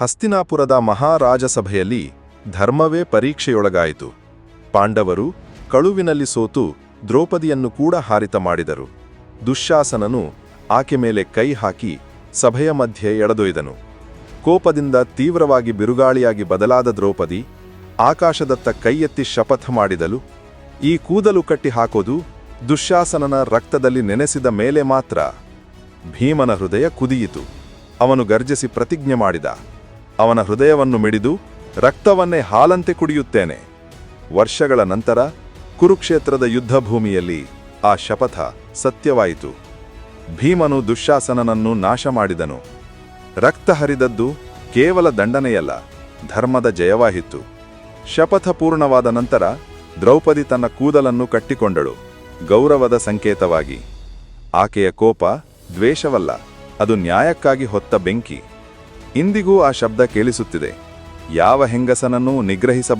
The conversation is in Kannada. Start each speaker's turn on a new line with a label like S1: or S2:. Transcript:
S1: ಹಸ್ತಿನಾಪುರದ ಮಹಾರಾಜಸಭೆಯಲ್ಲಿ ಧರ್ಮವೇ ಪರೀಕ್ಷೆಯೊಳಗಾಯಿತು. ಪಾಂಡವರು ಕಳುವಿನಲ್ಲಿ ಸೋತು ದ್ರೌಪದಿಯನ್ನು ಕೂಡ ಹಾರಿತ ಮಾಡಿದರು. ದುಶ್ಯಾಸನನು ಆಕೆ ಮೇಲೆ ಕೈ ಹಾಕಿ ಸಭೆಯ ಮಧ್ಯೆ ಎಳೆದೊಯ್ದನು. ಕೋಪದಿಂದ ತೀವ್ರವಾಗಿ ಬಿರುಗಾಳಿಯಾಗಿ ಬದಲಾದ ದ್ರೌಪದಿ ಆಕಾಶದತ್ತ ಕೈಯೆತ್ತಿ ಶಪಥ ಮಾಡಿದಲು, ಈ ಕೂದಲು ಕಟ್ಟಿ ಹಾಕೋದು ದುಶ್ಯಾಸನನ ರಕ್ತದಲ್ಲಿ ನೆನೆಸಿದ ಮೇಲೆ ಮಾತ್ರ ಭೀಮನ ಹೃದಯ ಕುದಿಯಿತು. ಅವನು ಗರ್ಜಿಸಿ ಪ್ರತಿಜ್ಞೆ ಮಾಡಿದ. ಅವನ ಹೃದಯವನ್ನು ಮಿಡಿದು ರಕ್ತವನ್ನೇ ಹಾಲಂತೆ ಕುಡಿಯುತ್ತೇನೆ. ವರ್ಷಗಳ ನಂತರ ಕುರುಕ್ಷೇತ್ರದ ಯುದ್ಧಭೂಮಿಯಲ್ಲಿ ಆ ಶಪಥ ಸತ್ಯವಾಯಿತು. ಭೀಮನು ದುಶ್ಶಾಸನನನ್ನು ನಾಶ ಮಾಡಿದನು ರಕ್ತ ಹರಿದದ್ದು ಕೇವಲ ದಂಡನೆಯಲ್ಲ, ಧರ್ಮದ ಜಯವಾಯಿತು. ಶಪಥ ಪೂರ್ಣವಾದ ನಂತರ ದ್ರೌಪದಿ ತನ್ನ ಕೂದಲನ್ನು ಕಟ್ಟಿಕೊಂಡಳು, ಗೌರವದ ಸಂಕೇತವಾಗಿ. ಆಕೆಯ ಕೋಪ ದ್ವೇಷವಲ್ಲ, ಅದು ನ್ಯಾಯಕ್ಕಾಗಿ ಹೊತ್ತ ಬೆಂಕಿ. ಇಂದಿಗೂ ಆ ಶಬ್ದ ಕೇಳಿಸುತ್ತಿದೆ. ಯಾವ ಹೆಂಗಸನನ್ನೂ ನಿಗ್ರಹಿಸ